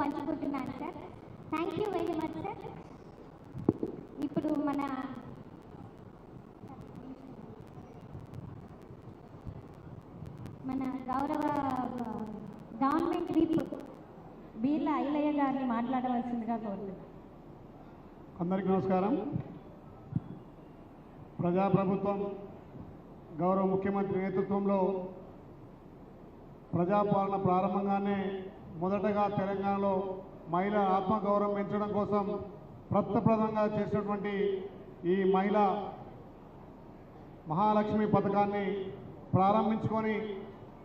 పంచుకుంటున్నాను sir. Thank you very much sir ఇప్పుడు మన మన గౌరవ గవర్నమెంట్ వీప్ బీర్ల ఐలయ్య గారిని మాట్లాడవలసిందిగా కోరుతున్నాను. అందరికీ నమస్కారం. ప్రజాప్రభుత్వం గౌరవ ముఖ్యమంత్రి నేతృత్వంలో ప్రజాపాలన ప్రారంభంగానే మొదటగా తెలంగాణలో మహిళా ఆత్మగౌరవం పెంచడం కోసం ప్రత్యప్రదంగా చేసినటువంటి ఈ మహిళా మహాలక్ష్మి పథకాన్ని ప్రారంభించుకొని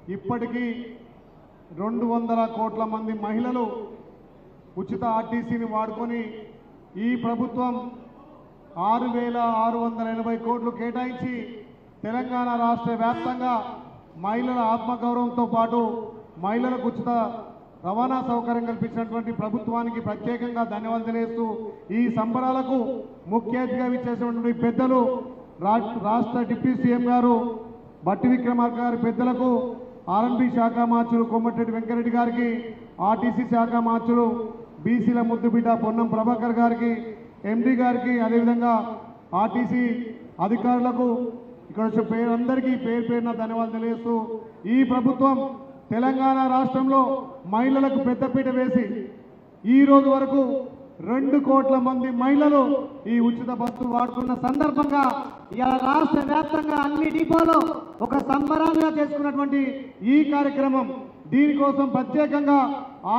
ఇప్పటికీ రెండు వందల కోట్ల మంది మహిళలు ఉచిత ఆర్టీసీని వాడుకొని ఈ ప్రభుత్వం ఆరు వేల ఆరు వందల ఎనభై కోట్లు కేటాయించి తెలంగాణ రాష్ట్ర వ్యాప్తంగా మహిళల ఆత్మగౌరవంతో పాటు మహిళలకు ఉచిత రవాణా సౌకర్యం కల్పించినటువంటి ప్రభుత్వానికి ప్రత్యేకంగా ధన్యవాదాలు తెలియజేస్తూ ఈ సంబరాలకు ముఖ్య అతిథిగా ఇచ్చేసినటువంటి పెద్దలు రా- రాష్ట్ర డిప్యూటీ సీఎం గారు బట్టి విక్రమార్క గారి పెద్దలకు ఆర్ఎన్బి శాఖ మార్చులు కొమ్మటిరెడ్డి వెంకరెడ్డి గారికి ఆర్టీసీ శాఖ మార్చులు బీసీల ముద్దుబిడ్డ పొన్నం ప్రభాకర్ గారికి ఎండి గారికి అదేవిధంగా ఆర్టీసీ అధికారులకు ఇక్కడ వచ్చే పేరందరికీ పేరు పేరున ధన్యవాదాలు తెలియజేస్తూ ఈ ప్రభుత్వం తెలంగాణ రాష్ట్రంలో మహిళలకు పెద్దపీట వేసి ఈ రోజు వరకు రెండు కోట్ల మంది మహిళలు ఈ ఉచిత బస్సు వాడుతున్న సందర్భంగా ఇలా రాష్ట్ర వ్యాప్తంగా అన్ని డిపోలో ఒక సంబరాలుగా చేసుకున్నటువంటి ఈ కార్యక్రమం దీనికోసం ప్రత్యేకంగా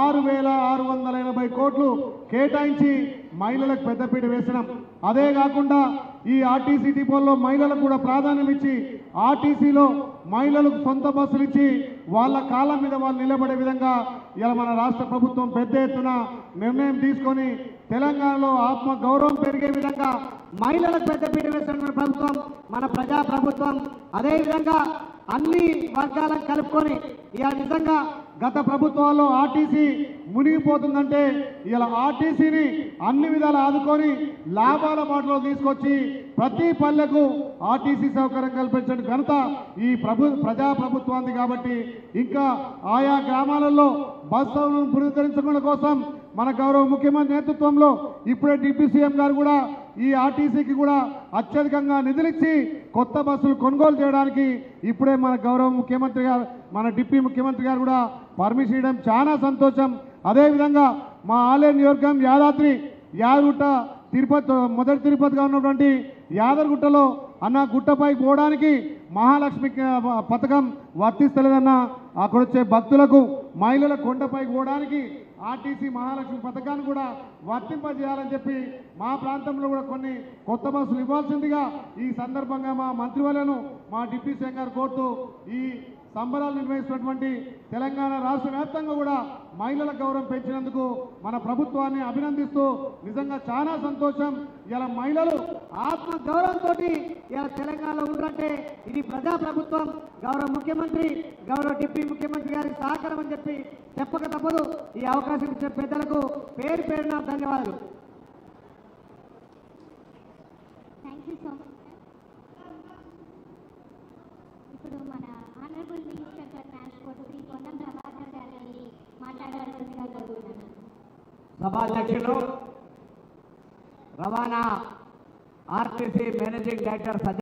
ఆరు వేల ఆరు వందల ఎనభై కోట్లు కేటాయించి మహిళలకు పెద్దపీట వేసినాం. అదే కాకుండా ఈ ఆర్టీసీ డిపోల్లో మహిళలకు కూడా ప్రాధాన్యం ఇచ్చి ఆర్టీసీలో మహిళలకు సొంత బస్సులు ఇచ్చి వాళ్ళ కాలం మీద వాళ్ళు నిలబడే విధంగా ఇలా మన రాష్ట్ర ప్రభుత్వం పెద్ద ఎత్తున నిర్ణయం తీసుకొని తెలంగాణలో ఆత్మ గౌరవం పెరిగే విధంగా మహిళలకు పెద్దపీట వేసిన ప్రభుత్వం మన ప్రజా ప్రభుత్వం అదేవిధంగా అన్ని వర్గాలను కలుపుకొని ఇలా నిజంగా గత ప్రభుత్వాల్లో ఆర్టీసీ మునిగిపోతుందంటే ఇలా ఆర్టీసీని అన్ని విధాలు ఆదుకొని లాభాల బాటలో తీసుకొచ్చి ప్రతి పల్లెకు ఆర్టీసీ సౌకర్యం కల్పించిన ఘనత ఈ ప్రభు ప్రజా ప్రభుత్వానికి కాబట్టి ఇంకా ఆయా గ్రామాలలో బస్సులను పునరుద్ధరించడం కోసం మన గౌరవ ముఖ్యమంత్రి నేతృత్వంలో ఇప్పుడే డిప్యూటీ సీఎం గారు కూడా ఈ ఆర్టీసీకి కూడా అత్యధికంగా నిధులిచ్చి కొత్త బస్సులు కొనుగోలు చేయడానికి ఇప్పుడే మన గౌరవ ముఖ్యమంత్రి గారు మన డిప్యూటీ ముఖ్యమంత్రి గారు కూడా పర్మిషన్ ఇవ్వడం చాలా సంతోషం. అదేవిధంగా మా ఆలయ నియోజకం యాదాద్రి యాదగుట్ట తిరుపతి మొదటి తిరుపతిగా ఉన్నటువంటి యాదగిరిగుట్టలో అన్న గుట్టపై పోవడానికి మహాలక్ష్మి పథకం వర్తిస్తలేదన్న అక్కడ వచ్చే భక్తులకు మహిళల కొండపై పోవడానికి ఆర్టీసీ మహాలక్ష్మి పథకాన్ని కూడా వర్తింపజేయాలని చెప్పి మా ప్రాంతంలో కూడా కొన్ని కొత్త బస్సులు ఇవ్వాల్సిందిగా ఈ సందర్భంగా మా మంత్రివర్యను మా డిప్యూటీ సీఎం గారు కోరుతూ ఈ సంబరాలు నిర్వహిస్తున్నటువంటి తెలంగాణ రాష్ట్ర వ్యాప్తంగా కూడా మహిళల గౌరవం పెంచినందుకు మన ప్రభుత్వాన్ని అభినందిస్తూ నిజంగా చాలా సంతోషం. ఇలా మహిళలు ఆత్మ గౌరవంతో ఇలా తెలంగాణలో ఉందంటే ఇది ప్రజా ప్రభుత్వం గౌరవ ముఖ్యమంత్రి గౌరవ డిప్యూటీ ముఖ్యమంత్రి గారి సహకారం అని చెప్పి చెప్పక తప్పదు. ఈ అవకాశం ఇచ్చే పెద్దలకు పేరు పేరున ధన్యవాదాలు. ఇప్పుడు మన honourable minister for transport Shri Ponnam Prabhakar గారిని మాట్లాడవలసిందిగా కోరుతున్నాను సభాధ్యక్షులు రవాణా ఆర్టీసీ మేనేజింగ్ డైరెక్టర్ సజ్జ